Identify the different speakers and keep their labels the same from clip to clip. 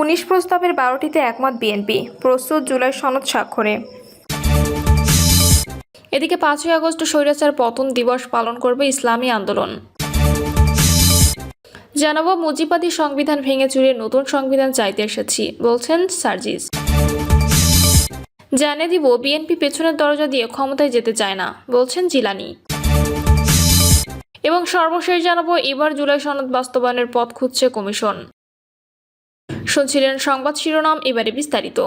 Speaker 1: উনিশ প্রস্তাবের বারোটিতে একমত বিএনপি, প্রস্তুত জুলাই সনদ স্বাক্ষরে। এদিকে পাঁচই আগস্ট স্বৈরাচার পতন দিবস পালন করবে ইসলামী আন্দোলন। জানাব মুজিবাদী সংবিধান ভেঙে চুরে নতুন সংবিধান চাইতে এসেছি, বলছেন সার্জিস। জানিয়ে দিব, বিএনপি পেছনের দরজা দিয়ে ক্ষমতায় যেতে চায় না, বলছেন জিলানি। এবং সর্বশেষ জানাব, এবার জুলাই সনদ বাস্তবায়নের পথ খুঁজছে কমিশন। শুনছিলেন সংবাদ শিরোনাম এবারে বিস্তারিত।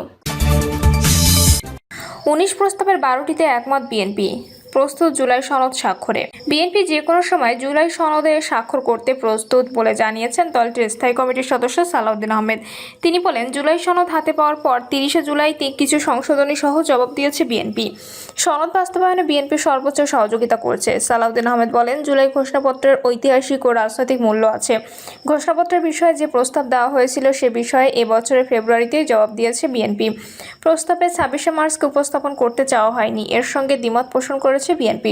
Speaker 1: উনিশ প্রস্তাবের বারোটিতে একমত বিএনপি। প্রস্তুত জুলাই সনদ স্বাক্ষরে। বিএনপি যে কোনো সময় জুলাই সনদে স্বাক্ষর করতে প্রস্তুত বলে জানিয়েছেন দলটির স্থায়ী কমিটির সদস্য সালাউদ্দিন আহমেদ। তিনি বলেন, জুলাই সনদ হাতে পাওয়ার পর তিরিশে জুলাইতে কিছু সংশোধনী সহ জবাব দিয়েছে বিএনপি। সনদ বাস্তবায়নে বিএনপি সর্বোচ্চ সহযোগিতা করছে। সালাউদ্দিন আহমেদ বলেন, জুলাই ঘোষণাপত্রের ঐতিহাসিক ও রাজনৈতিক মূল্য আছে। ঘোষণাপত্রের বিষয়ে যে প্রস্তাব দেওয়া হয়েছিল সে বিষয়ে এবছরের ফেব্রুয়ারিতেই জবাব দিয়েছে বিএনপি। প্রস্তাবে ছাব্বিশে মার্চকে উপস্থাপন করতে চাওয়া হয়নি। এর সঙ্গে দ্বিমত পোষণ করেছে বিএনপি।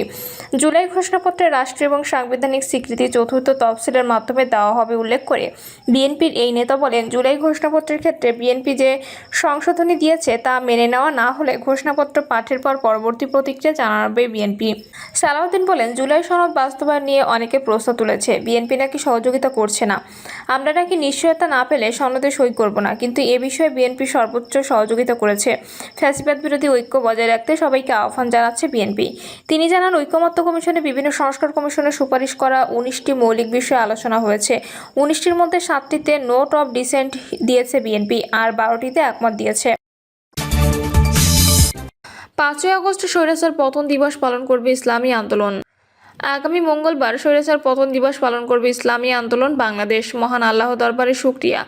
Speaker 1: জুলাই ঘোষণাপত্রে রাষ্ট্র এবং সাংবিধানিক স্বীকৃতি চতুর্থ তফসিলের মাধ্যমে দেওয়া হবে উল্লেখ করে বিএনপির এই নেতা বলেন, জুলাই ঘোষণাপত্রের ক্ষেত্রে বিএনপি যে সংশোধনী দিয়েছে তা মেনে নেওয়া না হলে ঘোষণাপত্র পাঠের পর পরবর্তী প্রতিক্রিয়া জানাবে বিএনপি। সালাউদ্দিন বলেন, জুলাই সনদ বাস্তবায়ন নিয়ে অনেকে প্রশ্ন তুলেছে, বিএনপি নাকি সহযোগিতা করছে না। আমরা নাকি নিশ্চয়তা না পেলে সনদে সই করব না, কিন্তু এ বিষয়ে বিএনপি সর্বোচ্চ সহযোগিতা করেছে। ফ্যাসিবাদ বিরোধী ঐক্য বজায় রাখতে সবাইকে আহ্বান জানাচ্ছে বিএনপি। তিনি জানান, ঐকমত্য কমিশনে বিভিন্ন সংস্কার কমিশনের সুপারিশ করা উনিশটি মৌলিক বিষয়ে আলোচনা হয়েছে। উনিশটির মধ্যে সাতটিতে নোট অব ডিসেন্ট দিয়েছে বিএনপি, আর বারোটিতে একমত দিয়েছে। পাঁচই আগস্ট স্বৈরাচার প্রথম দিবস পালন করবে ইসলামী আন্দোলন। আগামী মঙ্গলবার স্বৈরাচার পতন দিবস পালন করবে ইসলামী আন্দোলন বাংলাদেশ। মহান আল্লাহ দরবারে শুক্রিয়া।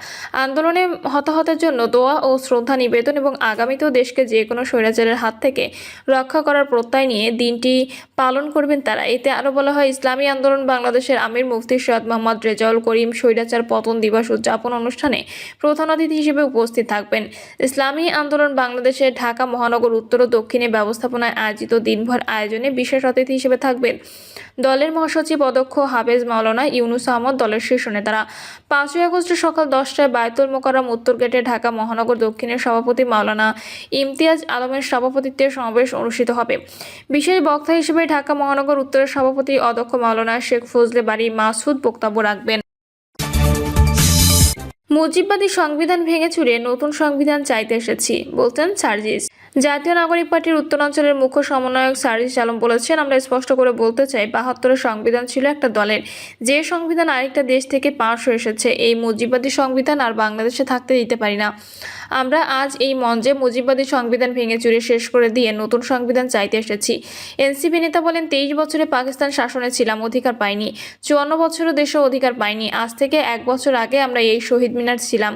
Speaker 1: আন্দোলনে হতাহতের জন্য দোয়া ও শ্রদ্ধা নিবেদন এবং আগামীতেও দেশকে যে কোনো স্বৈরাচারের হাত থেকে রক্ষা করার প্রত্যয় নিয়ে দিনটি পালন করবেন তারা। এতে আরও বলা হয়, ইসলামী আন্দোলন বাংলাদেশের আমির মুফতি সৈয়দ মোহাম্মদ রেজাউল করিম স্বৈরাচার পতন দিবস উদযাপন অনুষ্ঠানে প্রধান অতিথি হিসেবে উপস্থিত থাকবেন। ইসলামী আন্দোলন বাংলাদেশের ঢাকা মহানগর উত্তর ও দক্ষিণে ব্যবস্থাপনায় আয়োজিত দিনভর আয়োজনে বিশেষ অতিথি হিসেবে থাকবেন। দলের মহাসচিব অধ্যক্ষ হাফেজ মাওলানা ইউনুস আহমদ দলের শীর্ষ নেতারা। পাঁচই আগস্ট সকাল দশটায় বায়তুল মোকারম উত্তর গেটে ঢাকা মহানগর দক্ষিণের সভাপতি মাওলানা ইমতিয়াজ আলমের সভাপতিত্বে সমাবেশ অনুষ্ঠিত হবে। বিশেষ বক্তা হিসেবে ঢাকা মহানগর উত্তরের সভাপতি অধ্যক্ষ মাওলানা শেখ ফজলে বাড়ি মাসুদ বক্তব্য রাখবেন। মুজিববাদী সংবিধান ভেঙে চুরে নতুন সংবিধান চাইতে এসেছি, বলতেন সার্জিস। জাতীয় নাগরিক পার্টির উত্তরাঞ্চলের মুখ্য সমন্বয়ক সার্জিস আলম বলেছেন, আমরা স্পষ্ট করে বলতে চাই, বাহাত্তরের সংবিধান ছিল একটা দলের। যে সংবিধান আরেকটা দেশ থেকে পাশ হয়ে এসেছে, এই মুজিববাদী সংবিধান আর বাংলাদেশে থাকতে দিতে পারি না। আমরা আজ এই মঞ্চে মুজিববাদী সংবিধান ভেঙে চুরে শেষ করে দিয়ে নতুন সংবিধান চাইতে এসেছি। এনসিপি নেতা বলেন, তেইশ বছরে পাকিস্তান শাসনে ছিলাম, অধিকার পাইনি। চুয়ান্ন বছরও দেশে অধিকার পাইনি। আজ থেকে এক বছর আগে আমরা এই শহীদ মিনার ছিলাম।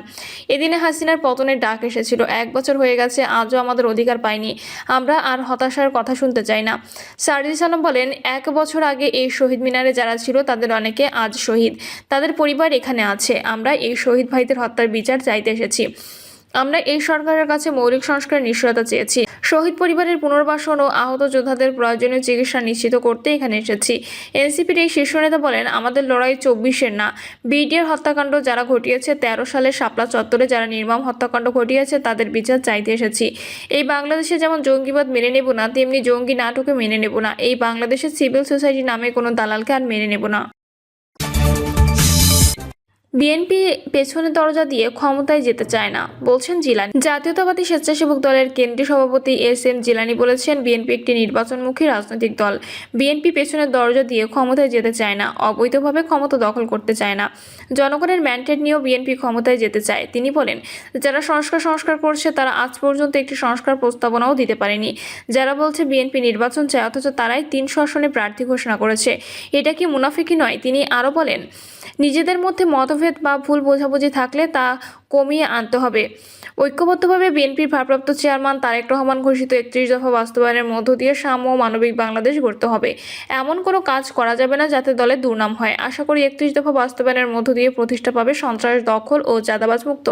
Speaker 1: এদিনে হাসিনার পতনের ডাক এসেছিল। এক বছর হয়ে গেছে, আজও আমাদের অধিকার পাইনি। আমরা আর হতাশার কথা শুনতে চাই না। সার্জিস আলম বলেন, এক বছর আগে এই শহীদ মিনারে যারা ছিল, তাদের অনেকে আজ শহীদ। তাদের পরিবার এখানে আছে। আমরা এই শহীদ ভাইদের হত্যার বিচার চাইতে এসেছি। আমরা এই সরকারের কাছে মৌলিক সংস্কারের নিশ্চয়তা চেয়েছি। শহীদ পরিবারের পুনর্বাসন ও আহত যোদ্ধাদের প্রয়োজনীয় চিকিৎসা নিশ্চিত করতে এখানে এসেছি। এনসিপির এই শীর্ষ নেতা বলেন, আমাদের লড়াই চব্বিশের না। বিডিআর হত্যাকাণ্ড যারা ঘটিয়েছে, তেরো সালে শাপলা চত্বরে যারা নির্মম হত্যাকাণ্ড ঘটিয়েছে, তাদের বিচার চাইতে এসেছি। এই বাংলাদেশে যেমন জঙ্গিবাদ মেনে নেব না, তেমনি জঙ্গি নাটকে মেনে নেব না। এই বাংলাদেশের সিভিল সোসাইটি নামে কোনো দালালকে আর মেনে নেব না। বিএনপি পেছনের দরজা দিয়ে ক্ষমতায় যেতে চায় না, বলছেন জিলানি। জাতীয়তাবাদী স্বেচ্ছাসেবক দলের কেন্দ্রীয় সভাপতি এস এম জিলানি বলেছেন, বিএনপি একটি নির্বাচনমুখী রাজনৈতিক দল। বিএনপি পেছনের দরজা দিয়ে ক্ষমতায় যেতে চায় না, অবৈধভাবে ক্ষমতা দখল করতে চায় না। জনগণের ম্যান্ডেট নিয়েও বিএনপি ক্ষমতায় যেতে চায়, তিনি বলেন, যারা সংস্কার সংস্কার করছে, তারা আজ পর্যন্ত একটি সংস্কার প্রস্তাবনাও দিতে পারেনি। যারা বলছে বিএনপি নির্বাচন চায়, অথচ তারাই তিনশো আসনে প্রার্থী ঘোষণা করেছে, এটা কি মুনাফিকি নয়? তিনি আরও বলেন নিজেদের মধ্যে মতভেদ বা ভুল বোঝাবুঝি থাকলে তা কমিয়ে আনতে হবে। ঐক্যবদ্ধভাবে বিএনপির ভারপ্রাপ্ত চেয়ারম্যান তারেক রহমান ঘোষিত একত্রিশ দফা বাস্তবায়নের মধ্য দিয়ে সাম্য মানবিক বাংলাদেশ গড়তে হবে। এমন কোনো কাজ করা যাবে না যাতে দলের দুর্নাম হয়। আশা করি একত্রিশ দফা বাস্তবায়নের মধ্য দিয়ে প্রতিষ্ঠা পাবে সন্ত্রাস, দখল ও চাঁদাবাজ মুক্ত,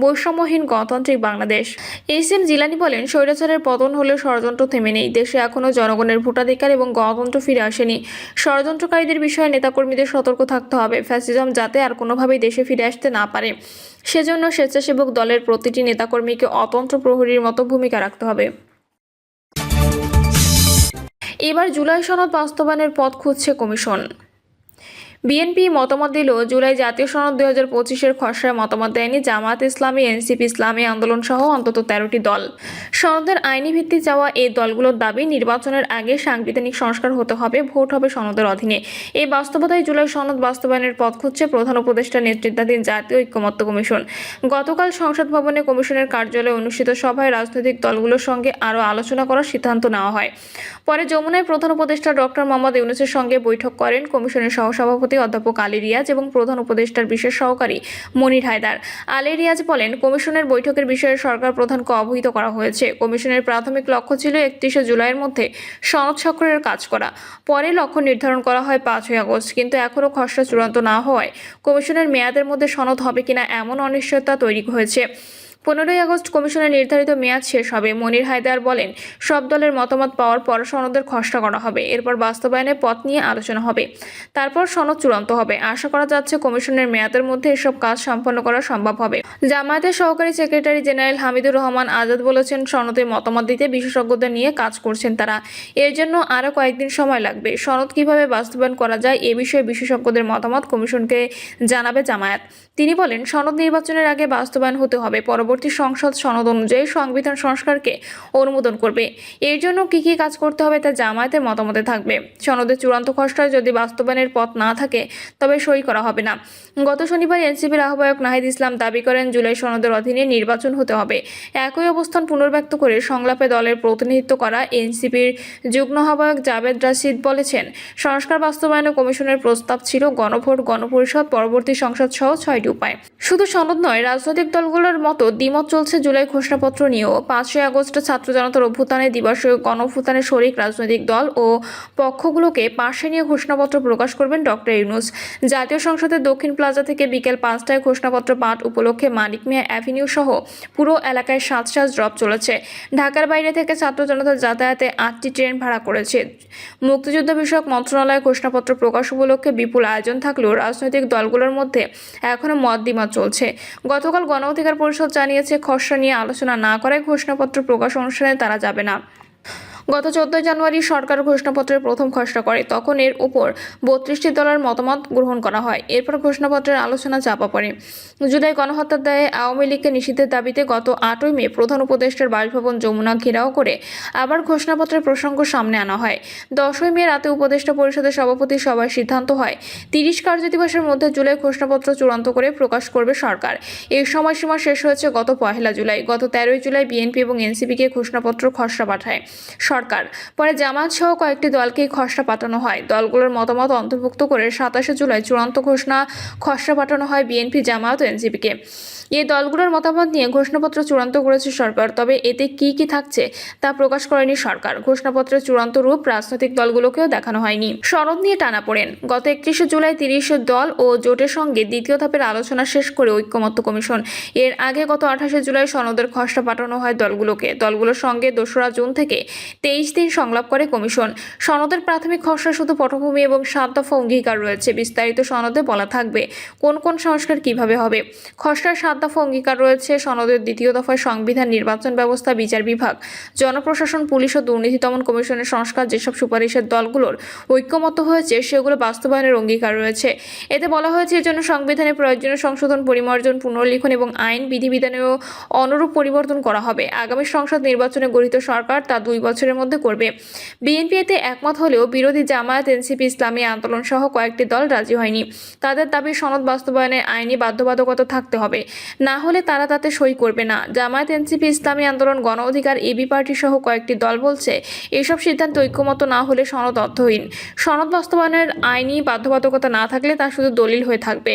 Speaker 1: বৈষম্যহীন গণতান্ত্রিক বাংলাদেশ। এস এম জিলানি বলেন, স্বৈরাচারের পতন হলেও ষড়যন্ত্র থেমে নেই। দেশে এখনও জনগণের ভোটাধিকার এবং গণতন্ত্র ফিরে আসেনি। ষড়যন্ত্রকারীদের বিষয়ে নেতাকর্মীদের সতর্ক থাকতে হবে। ফ্যাসিজম যাতে আর কোনোভাবেই দেশে ফিরে আসতে না পারে। সেজন্য স্বেচ্ছাসেবক দলের প্রতিটি নেতাকর্মীকে অতন্ত্র প্রহরীর মতো ভূমিকা রাখতে হবে। এবার জুলাই সনদ বাস্তবায়নের পথ খুঁজছে কমিশন। বিএনপি মতামত দিল, জুলাই জাতীয় সনদ দুই হাজার পঁচিশের খসড়ায় মতামত দেয়নি জামাত ইসলামী, এনসিপি ইসলামী আন্দোলন সহ অন্তত তেরোটি দল। সনদের আইনি ভিত্তি চাওয়া এই দলগুলোর দাবি, নির্বাচনের আগে সাংবিধানিক সংস্কার হতে হবে, ভোট হবে সনদের অধীনে। এই বাস্তবতায় জুলাই সনদ বাস্তবায়নের পথ খুঁজছে প্রধান উপদেষ্টা নেতৃত্বাধীন জাতীয় ঐক্যমত্য কমিশন। গতকাল সংসদ ভবনে কমিশনের কার্যালয়ে অনুষ্ঠিত সভায় রাজনৈতিক দলগুলোর সঙ্গে আরও আলোচনা করার সিদ্ধান্ত নেওয়া হয়। পরে যমুনায় প্রধান উপদেষ্টা ডক্টর মোহাম্মদ ইউনুসের সঙ্গে বৈঠক করেন কমিশনের সহসভাপতি অধ্যাপক আলী রিয়াজ এবং প্রধান উপদেষ্টার বিশেষ সহকারী মনির হায়দার। আলী রিয়াজ বলেন, কমিশনের বৈঠকের বিষয়ে সরকার প্রধানকে অবহিত করা হয়েছে। কমিশনের প্রাথমিক লক্ষ্য ছিল একত্রিশে জুলাইয়ের মধ্যে সনদ স্বাক্ষরের কাজ করা। পরে লক্ষ্য নির্ধারণ করা হয় পাঁচই আগস্ট, কিন্তু এখনও খসড়া চূড়ান্ত না হওয়ায় কমিশনের মেয়াদের মধ্যে সনদ হবে কিনা এমন অনিশ্চয়তা তৈরি হয়েছে। পনেরোই আগস্ট কমিশনের নির্ধারিত মেয়াদ শেষ হবে। মনির হায়দার বলেন, সব দলের মতামত পাওয়ার পর সনদের খসড়া করা হবে। এরপর বাস্তবায়নের পথ নিয়ে আলোচনা হবে। তারপর সনদ চূড়ান্ত হবে। আশা করা যাচ্ছে কমিশনের মেয়াদের মধ্যে এসব কাজ সম্পন্ন করা সম্ভব হবে। জামায়াতের সহকারী সেক্রেটারি জেনারেল হামিদুর রহমান আজাদ বলেছেন, সনদে মতামত দিতে বিশেষজ্ঞদের নিয়ে কাজ করছেন তারা। এর জন্য আরও কয়েকদিন সময় লাগবে। সনদ কীভাবে বাস্তবায়ন করা যায় এ বিষয়ে বিশেষজ্ঞদের মতামত কমিশনকে জানাবে জামায়াত। তিনি বলেন, সনদ নির্বাচনের আগে বাস্তবায়ন হতে হবে। পরবর্তী সংসদ সনদ অনুযায়ী সংবিধান সংস্কারকে অনুমোদন করবে। এর জন্য কি কি কাজ করতে হবে তা জামায়াতের মতামতে থাকবে। সনদের চূড়ান্ত খসড়ায় যদি বাস্তবায়নের পথ না থাকে, তবে সই করা হবে না। গত শনিবার এনসিপির আহ্বায়ক নাহিদ ইসলাম দাবি করেন, জুলাই সনদের অধীনে নির্বাচন হতে হবে। একই অবস্থান পুনর্ব্যক্ত করে সংলাপে দলের প্রতিনিধিত্ব করা এনসিপির যুগ্ম আহ্বায়ক জাভেদ রাশিদ বলেছেন, সংস্কার বাস্তবায়নে কমিশনের প্রস্তাব ছিল গণভোট, গণপরিষদ, পরবর্তী সংসদ সহ ছয়টি উপায়। শুধু সনদ নয়, রাজনৈতিক দলগুলোর মতো দ্বিমত চলছে জুলাই ঘোষণাপত্র নিয়েও। পাঁচই আগস্ট ছাত্র জনতার অভ্যুত্থানে দিবসে গণঅভ্যুত্থানে শরিক রাজনৈতিক দল ও পক্ষগুলোকে পাশে নিয়ে ঘোষণাপত্র প্রকাশ করবেন ডক্টর ইউনুস। জাতীয় সংসদের দক্ষিণ প্লাজা থেকে বিকেল পাঁচটায় ঘোষণাপত্র পাঠ উপলক্ষে মানিক মিয়া অ্যাভিনিউ সহ পুরো এলাকায় সাত সাজ ড্রপ চলেছে। ঢাকার বাইরে থেকে ছাত্র জনতার যাতায়াতে আটটি ট্রেন ভাড়া করেছে। মুক্তিযুদ্ধ বিষয়ক মন্ত্রণালয় ঘোষণাপত্র প্রকাশ উপলক্ষে বিপুল আয়োজন থাকলেও রাজনৈতিক দলগুলোর মধ্যে এখনও মত দ্বিমত চলছে। গতকাল গণ অধিকার পরিষদ জানিয়েছে খসড়া নিয়ে আলোচনা না করায় ঘোষণাপত্র প্রকাশ অনুষ্ঠানে তারা যাবে না। গত চোদ্দই জানুয়ারি সরকার ঘোষণাপত্রের প্রথম খসড়া করে, তখন এর উপর বত্রিশটি দলের মতামত গ্রহণ করা হয়। এরপর ঘোষণাপত্রের আলোচনা চাপা পড়ে। জুলাই গণহত্যার দায়ে আওয়ামী লীগকে নিষিদ্ধের দাবিতে গত আটই মে প্রধান উপদেষ্টার বাসভবন যমুনা ঘেরাও করে আবার ঘোষণাপত্রের প্রসঙ্গ সামনে আনা হয়। দশই মে রাতে উপদেষ্টা পরিষদের সভাপতি সভায় সিদ্ধান্ত হয়, তিরিশ কার্য কার্যদিবসের মধ্যে জুলাই ঘোষণাপত্র চূড়ান্ত করে প্রকাশ করবে সরকার। এই সময়সীমা শেষ হয়েছে গত পহেলা জুলাই। গত তেরোই জুলাই বিএনপি এবং এনসিপিকে ঘোষণাপত্র খসড়া পাঠায়। সরকার পরে জামাত সহ কয়েকটি দলকেই খসড়া পাঠানো হয়। দলগুলোর মতামত অন্তর্ভুক্ত করে সাতাশে জুলাই চূড়ান্ত ঘোষণা খসড়া পাঠানো হয় বিএনপি জামাত ও এনসিপিকে। এই দলগুলোর মতামত নিয়ে ঘোষণাপত্র চূড়ান্ত করেছে সরকার। তবে এতে কি কি থাকছে তা প্রকাশ করেনি সরকার। ঘোষণাপত্রের চূড়ান্ত রূপ রাজনৈতিক দলগুলোকেও দেখানো হয়নি। সনদ নিয়ে টানা পড়েন। গত একত্রিশে জুলাই তিরিশে দল ও জোটের সঙ্গে দ্বিতীয় ধাপের আলোচনা শেষ করে ঐক্যমত্য কমিশন। এর আগে গত আঠাশে জুলাই সনদের খসড়া পাঠানো হয় দলগুলোকে। দলগুলোর সঙ্গে দোসরা জুন থেকে তেইশ দিন সংলাপ করে কমিশন। সনদের প্রাথমিক খসড়া শুধু পটভূমি এবং সাত দফা অঙ্গীকার রয়েছে। বিস্তারিত সনদে বলা থাকবে কোন কোন সংস্কার কীভাবে হবে। খসড়ার সাত দফা অঙ্গীকার রয়েছে সনদের দ্বিতীয় দফায় সংবিধান নির্বাচন ব্যবস্থা, বিচার বিভাগ। জনপ্রশাসন, পুলিশ ও দুর্নীতি দমন কমিশনের সংস্কার যেসব সুপারিশের দলগুলোর ঐক্যমত হয়েছে, সেগুলো বাস্তবায়নের অঙ্গীকার রয়েছে। এতে বলা হয়েছে, এর জন্য সংবিধানে প্রয়োজনীয় সংশোধন, পরিমার্জন, পুনর্লিখন এবং আইন বিধিবিধানেও অনুরূপ পরিবর্তন করা হবে। আগামী সংসদ নির্বাচনে গঠিত সরকার তা দুই বছরের মধ্যে করবে। বিএনপি এতে একমত হলেও বিরোধী জামায়াত, এনসিপি, ইসলামী আন্দোলন সহ কয়েকটি দল রাজি হয়নি। তাদের দাবি, সনদ বাস্তবায়নের আইনি বাধ্যবাধকতা থাকতে হবে। না হলে তারা তাতে সই করবে না। জামায়াত, এনসিপি, ইসলামী আন্দোলন, গণ অধিকার, এবি পার্টি সহ কয়েকটি দল বলছে, এসব সিদ্ধান্ত ঐক্যমত না হলে সনদ অর্থহীন। সনদ বাস্তবায়নের আইনি বাধ্যবাধকতা না থাকলে তা শুধু দলিল হয়ে থাকবে।